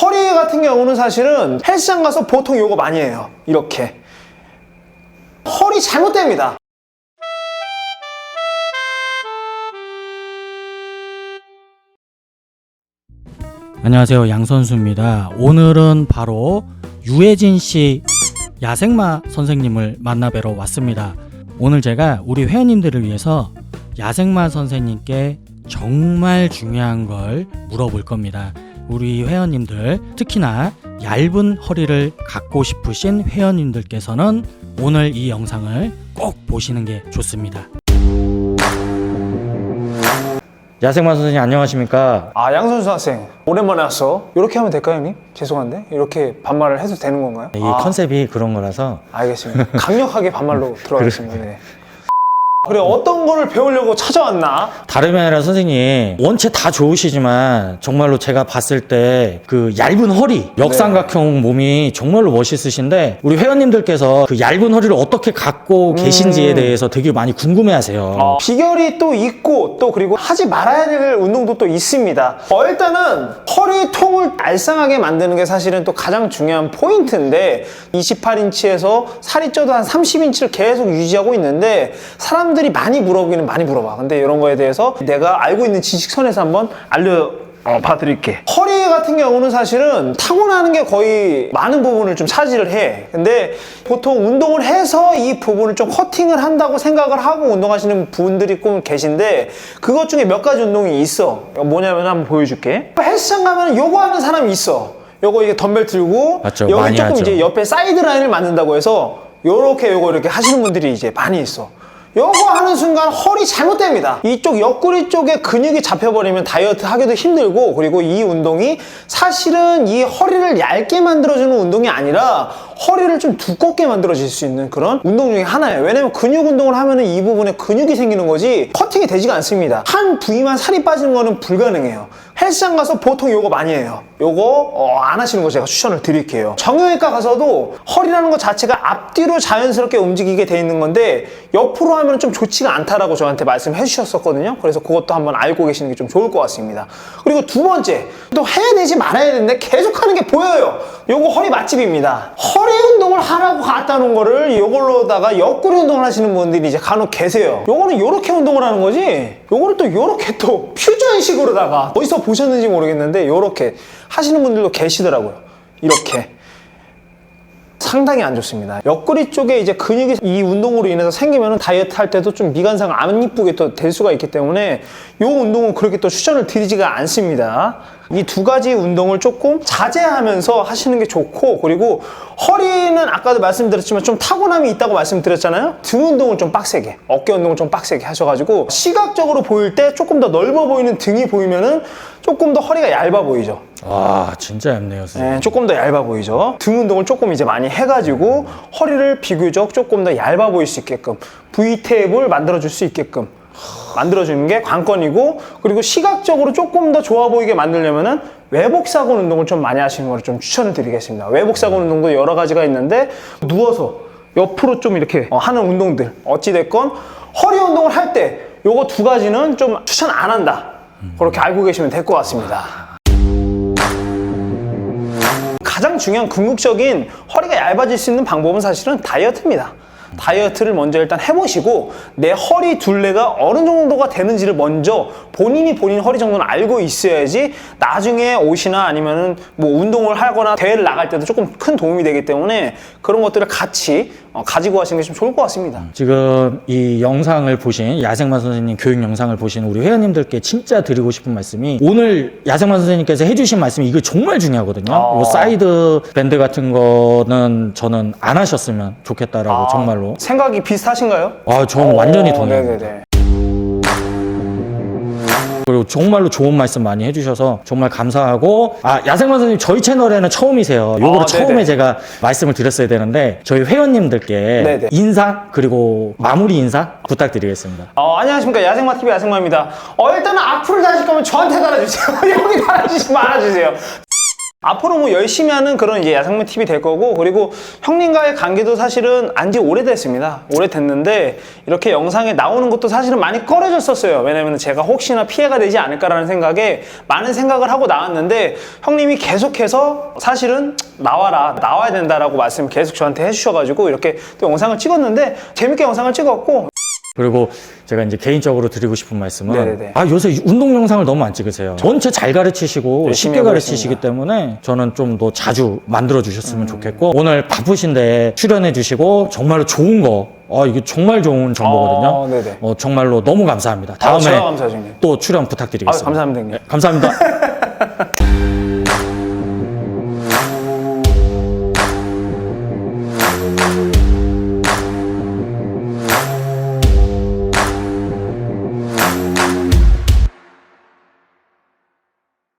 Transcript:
허리 같은 경우는 사실은 헬스장 가서 보통 요거 많이 해요. 이렇게. 허리 잘못됩니다. 안녕하세요. 양선수입니다. 오늘은 바로 유해진 씨 야생마 선생님을 만나뵈러 왔습니다. 오늘 제가 우리 회원님들을 위해서 야생마 선생님께 정말 중요한 걸 물어볼 겁니다. 우리 회원님들, 특히나 얇은 허리를 갖고 싶으신 회원님들께서는 오늘 이 영상을 꼭 보시는 게 좋습니다. 야생마 선생님 안녕하십니까? 아, 양선수 학생. 오랜만에 왔어. 이렇게 하면 될까요, 형님? 죄송한데. 이렇게 반말을 해도 되는 건가요? 이 아, 컨셉이 그런 거라서 알겠습니다. 강력하게 반말로 들어가겠습니다. 네. 그래, 어떤 거를 배우려고 찾아왔나? 다름이 아니라 선생님 원체 다 좋으시지만 정말로 제가 봤을 때 그 얇은 허리 역삼각형 몸이 정말로 멋있으신데 우리 회원님들께서 그 얇은 허리를 어떻게 갖고 계신지에 대해서 되게 많이 궁금해하세요. 어, 비결이 또 있고 또 그리고 하지 말아야 될 운동도 또 있습니다. 어, 일단은 허리 통을 알쌍하게 만드는 게 사실은 또 가장 중요한 포인트인데 28인치에서 살이 쪄도 한 30인치를 계속 유지하고 있는데 사람 들이 많이 물어보기는 많이 물어봐. 근데 이런 거에 대해서 내가 알고 있는 지식선에서 한번 알려 어, 봐드릴게. 허리 같은 경우는 사실은 타고나는 게 거의 많은 부분을 좀 차지를 해. 근데 보통 운동을 해서 이 부분을 좀 커팅을 한다고 생각을 하고 운동하시는 분들이 꼭 계신데 그것 중에 몇 가지 운동이 있어. 뭐냐면 한번 보여줄게. 헬스장 가면 요거 하는 사람이 있어. 요거 이게 덤벨 들고 맞죠. 여기 조금 하죠. 이제 옆에 사이드 라인을 만든다고 해서 요렇게 요거 이렇게 하시는 분들이 이제 많이 있어. 요거 하는 순간 허리 잘못됩니다. 이쪽 옆구리 쪽에 근육이 잡혀버리면 다이어트 하기도 힘들고 그리고 이 운동이 사실은 이 허리를 얇게 만들어주는 운동이 아니라 허리를 좀 두껍게 만들어질 수 있는 그런 운동 중에 하나예요. 왜냐면 근육 운동을 하면은 이 부분에 근육이 생기는 거지 커팅이 되지가 않습니다. 한 부위만 살이 빠지는 거는 불가능해요. 헬스장 가서 보통 요거 많이 해요. 요거 어, 안 하시는 거 제가 추천을 드릴게요. 정형외과 가서도 허리라는 것 자체가 앞뒤로 자연스럽게 움직이게 돼 있는 건데 옆으로 하면 좀 좋지가 않다라고 저한테 말씀해 주셨었거든요. 그래서 그것도 한번 알고 계시는 게 좀 좋을 것 같습니다. 그리고 두 번째 또 해야 되지 말아야 되는데 계속 하는 게 보여요. 요거 허리 맛집입니다. 허리 운동을 하라고 갖다 놓은 거를 요걸로다가 옆구리 운동을 하시는 분들이 이제 간혹 계세요. 요거는 요렇게 운동을 하는 거지. 요거를 또 요렇게 또 퓨 전식으로다가 어디서 보셨는지 모르겠는데 요렇게 하시는 분들도 계시더라고요. 이렇게. 상당히 안 좋습니다. 옆구리 쪽에 이제 근육이 이 운동으로 인해서 생기면 다이어트 할 때도 좀 미간상 안 이쁘게 또 될 수가 있기 때문에 이 운동은 그렇게 또 추천을 드리지가 않습니다. 이 두 가지 운동을 조금 자제하면서 하시는 게 좋고 그리고 허리는 아까도 말씀드렸지만 좀 타고남이 있다고 말씀드렸잖아요. 등 운동을 좀 빡세게, 어깨 운동을 좀 빡세게 하셔가지고 시각적으로 보일 때 조금 더 넓어 보이는 등이 보이면은 조금 더 허리가 얇아 보이죠. 와 진짜 얇네요 선생님. 네, 조금 더 얇아 보이죠. 등 운동을 조금 이제 많이 해가지고 허리를 비교적 조금 더 얇아 보일 수 있게끔 V탭을 만들어줄 수 있게끔 만들어주는 게 관건이고 그리고 시각적으로 조금 더 좋아 보이게 만들려면은 외복사근 운동을 좀 많이 하시는 걸 좀 추천을 드리겠습니다. 외복사근 운동도 여러 가지가 있는데 누워서 옆으로 좀 이렇게 어, 하는 운동들 어찌됐건 허리 운동을 할 때 요거 두 가지는 좀 추천 안 한다. 그렇게 알고 계시면 될 것 같습니다. 가장 중요한 궁극적인 허리가 얇아질 수 있는 방법은 사실은 다이어트입니다. 다이어트를 먼저 일단 해보시고 내 허리 둘레가 어느 정도가 되는지를 먼저 본인이 본인 허리 정도는 알고 있어야지 나중에 옷이나 아니면은 뭐 운동을 하거나 대회를 나갈 때도 조금 큰 도움이 되기 때문에 그런 것들을 같이 어, 가지고 하시는 게 좀 좋을 것 같습니다. 지금 이 영상을 보신 야생마 선생님 교육 영상을 보신 우리 회원님들께 진짜 드리고 싶은 말씀이 오늘 야생마 선생님께서 해주신 말씀이 이거 정말 중요하거든요. 아. 요 사이드 밴드 같은 거는 저는 안 하셨으면 좋겠다라고 정말로. 생각이 비슷하신가요? 아, 저는 완전히 어, 동의합니다. 네네네. 그리고 정말로 좋은 말씀 많이 해주셔서 정말 감사하고 아 야생마 선생님 저희 채널에는 처음이세요. 요거를 아, 처음에 네네. 제가 말씀을 드렸어야 되는데 저희 회원님들께 네네. 인사 그리고 마무리 인사 부탁드리겠습니다. 어, 안녕하십니까. 야생마 TV 야생마입니다. 어, 일단은 악플을 다실 거면 저한테 달아주세요. 여기 달아주시지 말아주세요. 앞으로 뭐 열심히 하는 그런 이제 야상민 TV 될 거고 그리고 형님과의 관계도 사실은 안지 오래됐습니다. 오래됐는데 이렇게 영상에 나오는 것도 사실은 많이 꺼려졌었어요. 왜냐면 제가 혹시나 피해가 되지 않을까라는 생각에 많은 생각을 하고 나왔는데 형님이 계속해서 사실은 나와라 나와야 된다라고 말씀 계속 저한테 해주셔가지고 이렇게 또 영상을 찍었는데 재밌게 영상을 찍었고 그리고 제가 이제 개인적으로 드리고 싶은 말씀은 네네네. 아 요새 운동 영상을 너무 안 찍으세요. 전체 잘 가르치시고 쉽게 가르치시기. 때문에 저는 좀 더 자주 만들어 주셨으면 음. 좋겠고 오늘 바쁘신데 출연해 주시고 정말로 좋은 거 아, 이게 정말 좋은 정보거든요. 어, 네네. 어, 정말로 너무 감사합니다. 아, 다음에 형님. 또 출연 부탁드리겠습니다. 아유, 감사합니다. 네, 감사합니다.